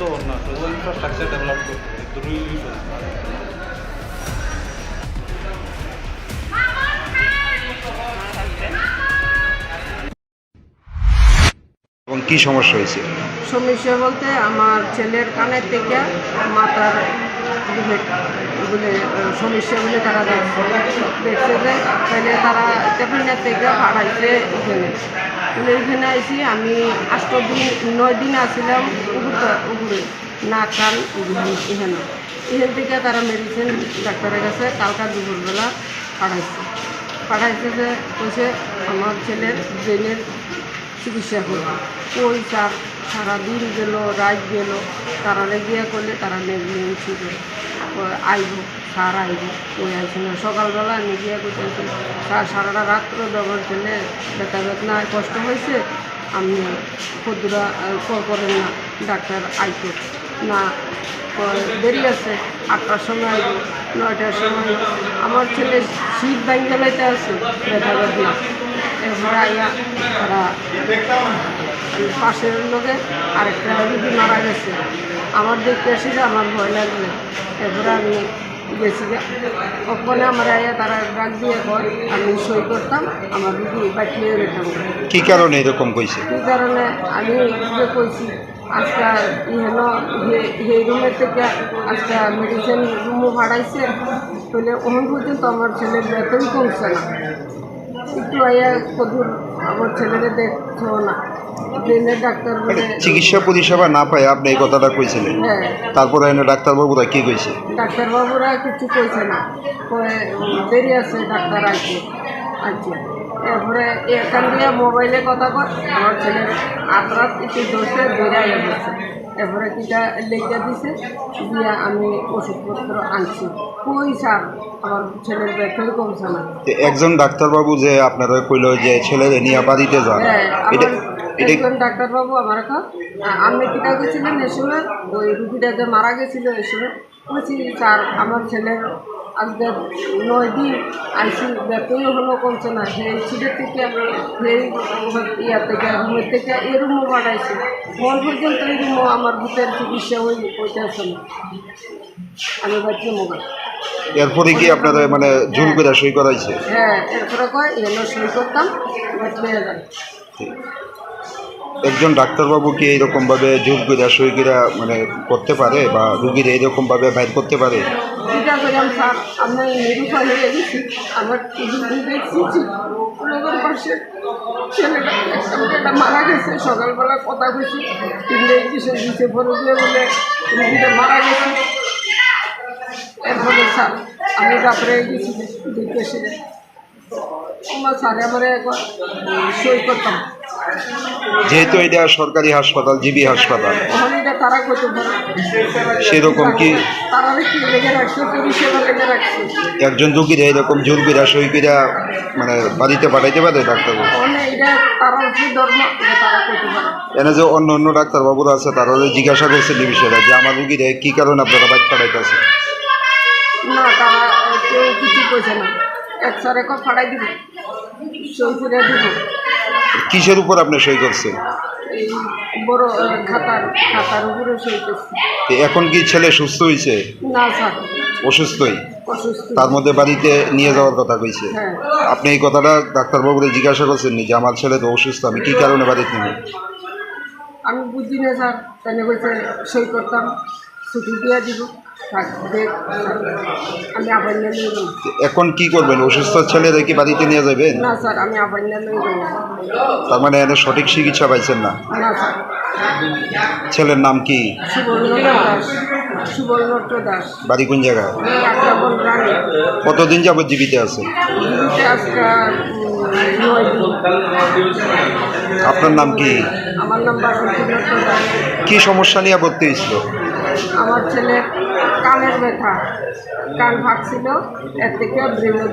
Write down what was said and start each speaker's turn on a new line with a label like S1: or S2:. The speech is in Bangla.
S1: তো না শুধু ইনফ্রাস্ট্রাকচার ডেভেলপ করতে দুটোই শুধু
S2: এবং কি সমস্যা হয়েছে?
S3: সমস্যা বলতে আমার ছেলের কানের থেকে মাথার বলে সমস্যা বলে তারা দেখছে। যে তাহলে তারা টেফিনের থেকে পাঠাইছে এখানে আইসি আমি আষ্ট দিন নয় দিন আসছিলাম উপরে নাক কান এখানে এখানে থেকে তারা মেডিসিন ডাক্তারের কাছে কালকা দুপুরবেলা পাঠাইছে। পাঠাইছে যে, কইছে আমার ছেলের ব্রেনের চিকিৎসা করবে। ওই স্যার সারাদিন গেল, রাত গেল, তারা গিয়া করলে তারা নেগলিজেন্সি করে আইব, সার আইব, ওই আইসি না। সকালবেলা আমি গিয়া করতেছি। স্যার সারাটা রাত্র ব্যবহার করলে ব্যথা বেদনা কষ্ট হয়েছে আপনি ক্ষুদ্রা কল করেন না, ডাক্তার আইতো। না দেরি আছে, আটটার সময় আইব নয়টার সময়। আমার ছেলে শীত ব্যাঙ্গালাইতে আছে, ব্যথা বেদনা এরপরে আইয়া তারা পাশের লোকে আরেকটা রুগী মারা গেছে। আমার দেখতে এসে যে আমার ভয় লাগবে এরপরে আমি গেছি। ওখানে আমার আইয়া তারা ডাক দিয়ে কয় আমি সই করতাম আমার রুগী বাঁচিয়ে যেতাম
S2: কি কারণে এরকম কইছে?
S3: এই কারণে? আমি যে কইছি আজকে ইহেন এই রুমের থেকে আজকে মেডিসিন রুমও ভাড়াইছে তাহলে ওখান পর্যন্ত আমার ছেলের বেতন কমছে না। একটু আইয়া কদূর আমার ছেলেরে দেখছ না। ডাক্তার
S2: মানে চিকিৎসা পরিষেবা না পায় আপনি এই কথাটা কইছিলেন।
S3: হ্যাঁ।
S2: তারপরে এনে ডাক্তারবাবুরা কি কইছে?
S3: ডাক্তারবাবুরা কিছু কইছে না। কয়ে দেরি আছে ডাক্তার আচ্ছা এরপরে এখান দিয়ে মোবাইলে কথা কর আমার ছেলের ধরছে বেড়াই গেছে এরপরে কিটা লেগে দিছে দিয়ে আমি ওষুধপত্র আনছি। কই স্যার? আমার ছেলের ব্যথাই কমছে না।
S2: একজন ডাক্তারবাবু যে আপনারা কইলো যে ছেলেরে নিয়ে বাড়িতে যান
S3: হ্যাঁ
S2: এটা
S3: একজন ডাক্তারবাবু আমার কিটা গেছিলেন এ সময় ওই রুগীটা যে মারা গেছিল এই সময় বলছি স্যার আমার ছেলের আজকে নয় দিন আইসি ব্যথই হলো কমছে না সেই সিটের থেকে সেই ইয়ার থেকে রুমের থেকে এই রুমও বাড়াইছে মন পর্যন্ত এই রুমও আমার ভূতের চিকিৎসা ওই ওইটাছে না। আমি বাচ্চা মোগা
S2: এরপরে কি আপনারা মানে জোর করে সই করাইছে?
S3: হ্যাঁ এরপরে কয় এলো সই করতাম বাচ্চা যায়
S2: একজন ডাক্তারবাবু কি এইরকমভাবে জোর করে মানে করতে পারে বা রুগীর এইরকমভাবে বাইর করতে পারে?
S3: স্যার, আমি সকালবেলা কথা মারা গেছে। এরপরে, স্যার, আমি তারপরে গেছি দেখতে আমার স্যারে আমার সই করতাম।
S2: যেহেতু এটা সরকারি হাসপাতাল জিবি হাসপাতাল
S3: তারা
S2: সেরকম কি? একজন রুগীরা এরকম জোর করে মানে বাড়িতে পাঠাইতে পারে ডাক্তারবাবু? এনে যে অন্য অন্য ডাক্তারবাবুরা আছে তারা যে জিজ্ঞাসা করছেন এই বিষয়টা যে আমার রুগীরে কী কারণে আপনারা বাইক পাঠাইতেছে
S3: না তারা কিছু না। এক স্যার এক দিব। সই করে দিব।
S2: কিসের উপর আপনি সই করছেন?
S3: বড় খাতার খাতার উপরে সই করছি।
S2: এখন কি ছেলে সুস্থ হয়েছে?
S3: না স্যার।
S2: অসুস্থই? তার মধ্যে বাড়িতে নিয়ে যাওয়ার কথা কইছে।
S3: হ্যাঁ।
S2: আপনি এই কথাটা ডাক্তারবাবুরে জিজ্ঞাসা করছেন যে আমার ছেলে তো অসুস্থ আমি কী কারণে বাড়িতে নেব
S3: আমি বুঝি না স্যার। তাই কইছে সই করতাম ছুটি দিয়ে দিব। আমি আবার নিয়ে
S2: এখন কি করবেন? অসুস্থ ছেলেরে কি বাড়িতে নিয়ে যাবেন
S3: না স্যার আমি আবার নিয়ে
S2: তার মানে এনে সঠিক চিকিৎসা পাইছেন না?
S3: না স্যার।
S2: ছেলের নাম কি? বাড়ি কোন জায়গায়? কতদিন যাবত জীবিত আছে? আপনার নাম কি? কি সমস্যা নিয়ে ভর্তি হয়েছিল?
S3: আমার ছেলে কানের ব্যথা কান ভাগছিল এর থেকে ব্রেনে